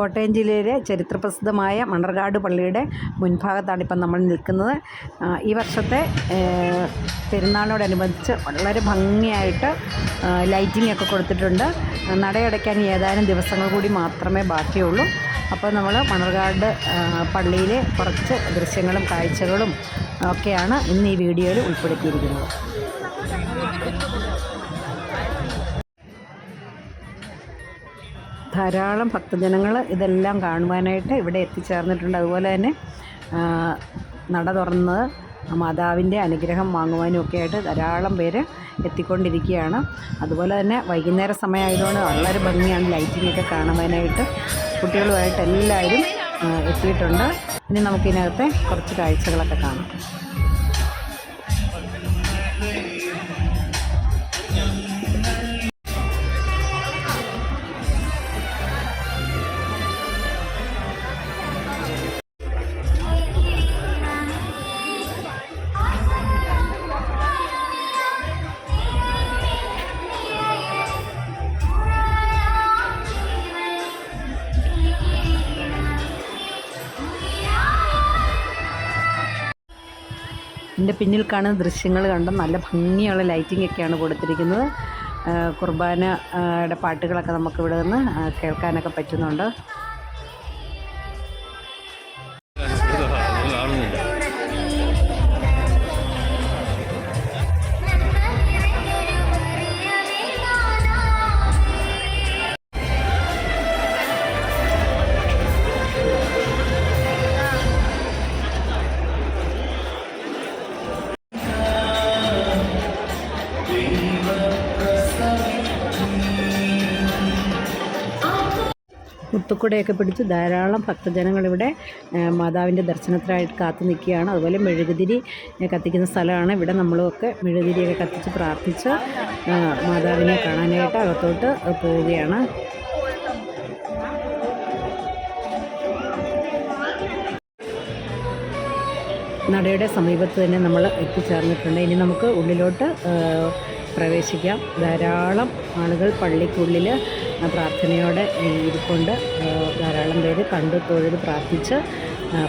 കോട്ടയം ജില്ലയിലെ ചരിത്രപ്രസിദ്ധമായ മണർകാട് പള്ളിയുടെ മുൻഭാഗത്താണ് ഇപ്പം നമ്മൾ നിൽക്കുന്നത്. ഈ വർഷത്തെ പെരുന്നാളിനോടനുബന്ധിച്ച് വളരെ ഭംഗിയായിട്ട് ലൈറ്റിംഗ് ഒക്കെ കൊടുത്തിട്ടുണ്ട്. നടയടയ്ക്കാൻ ഏതാനും ദിവസങ്ങൾ കൂടി മാത്രമേ ബാക്കിയുള്ളൂ. അപ്പോൾ നമ്മൾ മണർകാട് പള്ളിയിലെ കുറച്ച് ദൃശ്യങ്ങളും കാഴ്ചകളും ഒക്കെയാണ് ഇന്ന് ഈ വീഡിയോയിൽ ഉൾപ്പെടുത്തിയിരിക്കുന്നത്. ധാരാളം ഭക്തജനങ്ങൾ ഇതെല്ലാം കാണുവാനായിട്ട് ഇവിടെ എത്തിച്ചേർന്നിട്ടുണ്ട്. അതുപോലെ തന്നെ നട തുറന്ന് മാതാവിന്റെ അനുഗ്രഹം വാങ്ങുവാനും ഒക്കെ ആയിട്ട് ധാരാളം പേര് എത്തിക്കൊണ്ടിരിക്കുകയാണ്. അതുപോലെ തന്നെ വൈകുന്നേര സമയമായതുകൊണ്ട് വളരെ ഭംഗിയാണ് ലൈറ്റിങ്ങൊക്കെ കാണുവാനായിട്ട് കുട്ടികളുമായിട്ട് എല്ലാവരും എത്തിയിട്ടുണ്ട്. ഇനി നമുക്കിതിനകത്തെ കുറച്ച് കാഴ്ചകളൊക്കെ കാണാം. എന്റെ പിന്നിൽ കാണുന്ന ദൃശ്യങ്ങൾ കണ്ട? നല്ല ഭംഗിയുള്ള ലൈറ്റിംഗ് ഒക്കെയാണ് കൊടുത്തിരിക്കുന്നത്. ആ, കുർബാന ആ, യുടെ പാട്ടുകളൊക്കെ നമുക്ക് ഇവിടെ നിന്ന് കേൾക്കാനൊക്കെ പറ്റുന്നുണ്ട്. മുത്തുക്കുടയൊക്കെ പിടിച്ച് ധാരാളം ആ, മാതാവിന്റെ ദർശനത്തിനായിട്ട് കാത്തു നിൽക്കുകയാണ്. അതുപോലെ മെഴുകുതിരി കത്തിക്കുന്ന സ്ഥലമാണ്. ഇവിടെ നമ്മളൊക്കെ മെഴുകുതിരിയൊക്കെ കത്തിച്ച് പ്രാർത്ഥിച്ച് മാതാവിനെ കാണാനായിട്ട് അകത്തോട്ട് പോവുകയാണ്. നടയുടെ സമീപത്ത് തന്നെ നമ്മൾ എത്തിച്ചേർന്നിട്ടുണ്ട്. ഇനി നമുക്ക് ഉള്ളിലോട്ട് പ്രവേശിക്കാം. ധാരാളം ആളുകൾ പള്ളിക്കുള്ളിൽ പ്രാർത്ഥനയോടെ ഇരിക്കൊണ്ട് ധാരാളം പേര് കണ്ടു തൊഴുത് പ്രാർത്ഥിച്ച്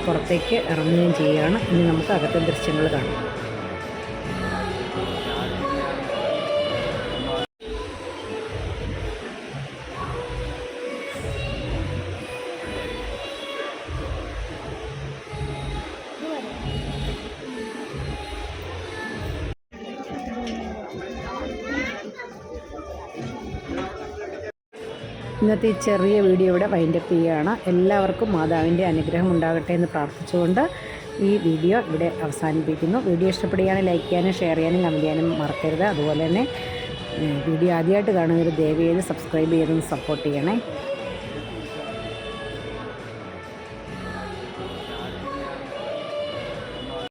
പുറത്തേക്ക് ഇറങ്ങുകയും ചെയ്യുകയാണ്. ഇനി നമുക്ക് അകത്തെ ദൃശ്യങ്ങൾ കാണാം. ഇന്നത്തെ ഈ ചെറിയ വീഡിയോ ഇവിടെ വൈൻഡപ്പ് ചെയ്യുകയാണ്. എല്ലാവർക്കും മാതാവിന്റെ അനുഗ്രഹം ഉണ്ടാകട്ടെ എന്ന് പ്രാർത്ഥിച്ചുകൊണ്ട് ഈ വീഡിയോ ഇവിടെ അവസാനിപ്പിക്കുന്നു. വീഡിയോ ഇഷ്ടപ്പെടുകയാണെങ്കിൽ ലൈക്ക് ചെയ്യാനും ഷെയർ ചെയ്യാനും കമന്റ് ചെയ്യാനും മറക്കരുത്. അതുപോലെ തന്നെ വീഡിയോ ആദ്യമായിട്ട് കാണുന്നവർ ദയവ് ചെയ്ത് സബ്സ്ക്രൈബ് ചെയ്തൊന്ന് സപ്പോർട്ട് ചെയ്യണേ.